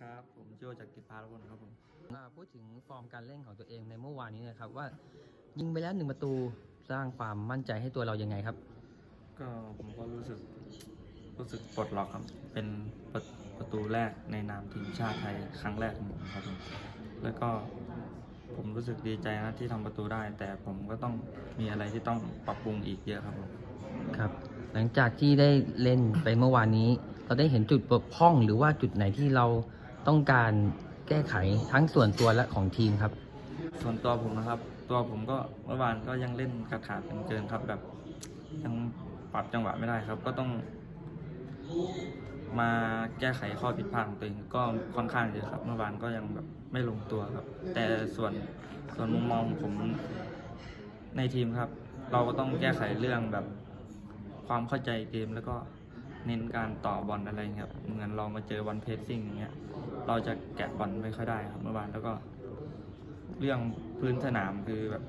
ครับ ผมโจจากกิจพาลพลครับผมอ่าพูดถึงฟอร์มการเล่นของตัวเองในเมื่อวานนี้นะครับว่ายิงไปแล้วหนึ่งประตูสร้างความมั่นใจให้ตัวเรายังไงครับ ก็ผมก็รู้สึกรู้สึกปลดล็อกครับ เป็นประประตูแรกในนามทีมชาติไทยครั้งแรกของผมครับผมแล้วก็ผมรู้สึกดีใจนะที่ทำประตูได้ แต่ผมก็ต้องมีอะไรที่ต้องปรับปรุงอีกเยอะครับผมครับ หลังจากที่ได้เล่นไปเมื่อวานนี้ เราได้เห็นจุดบกพร่องหรือว่าจุดไหนที่เรา ต้องการแก้ไขทั้งส่วนตัวและของทีมครับ ส่วนตัวผมนะครับ ตัวผมก็เมื่อวานก็ยังเล่นขาดขาดเป็นเกินครับ แบบยังปรับจังหวะไม่ได้ครับ ก็ต้อง มาแก้ไขข้อผิดพลาดของตัวเองก็ค่อนข้างเยอะครับ เมื่อวานก็ยังแบบไม่ลงตัวครับ แต่ส่วนส่วนมุมมองผมในทีมครับ เราก็ต้องแก้ไขเรื่องแบบความเข้าใจเกมแล้วก็ เน้นการต่อบอลอะไรเงี้ยครับ เหมือนเรามาเจอบอลเพสซิ่งอย่างเงี้ย เราจะแกะบอลไม่ค่อยได้ครับเมื่อวานแล้วก็ เรื่องพื้นสนามคือแบบ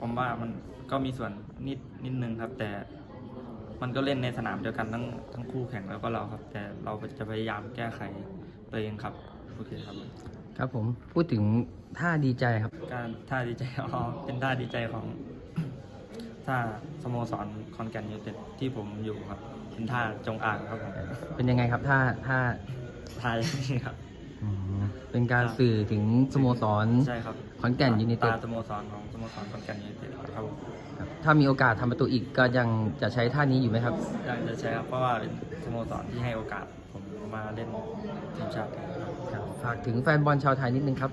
ผมว่ามันก็มีส่วนนิดนิดนึงครับ แต่มันก็เล่นในสนามเดียวกันทั้งทั้งคู่แข่งแล้วก็เราครับ แต่เราจะพยายามแก้ไขตัวเองครับโอเคครับ ครับผมพูดถึงท่าดีใจครับ การท่าดีใจอ๋อเป็นท่าดีใจของ ท่าสโมสรคอนแก่นยูไนเต็ดที่ผมอยู่ครับ เป็นท่าจงอ่างครับผมเป็นยังไงครับท่าท่าท่าอย่างนี้ครับ อืมเป็นการสื่อถึงสโมสร ใช่ครับขอนแก่นยูไนเต็ด ตาสโมสรของสโมสรคอนแก่นยูไนเต็ดครับผมครับถ้ามีโอกาสทำประตูอีกก็ยังจะใช้ท่านี้อยู่ไหมครับ อยากจะใช้ครับเพราะว่าเป็นสโมสรที่ให้โอกาสผมมาเล่นทีมชาติไทยครับครับฝากถึงแฟนบอลชาวไทยนิดนึงครับ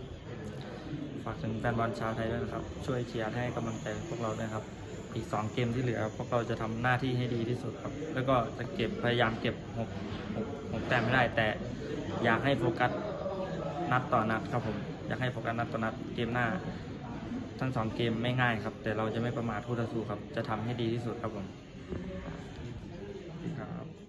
ฝากถึงแฟนบอลชาวไทยด้วยนะครับ ช่วยเชียร์ให้กำลังใจพวกเราด้วยครับ อีก 2 เกมที่เหลือพวกเราจะทำหน้าที่ให้ดีที่สุดครับ แล้วก็จะเก็บพยายามเก็บหกหกหกแต้มไม่ได้ แต่อยากให้โฟกัสนัดต่อนัดครับผมอยากให้โฟกัสนัดต่อนัดเกมหน้า ทั้งสองเกมไม่ง่ายครับ แต่เราจะไม่ประมาทคู่ต่อสู้ครับ จะทำให้ดีที่สุดครับผมครับ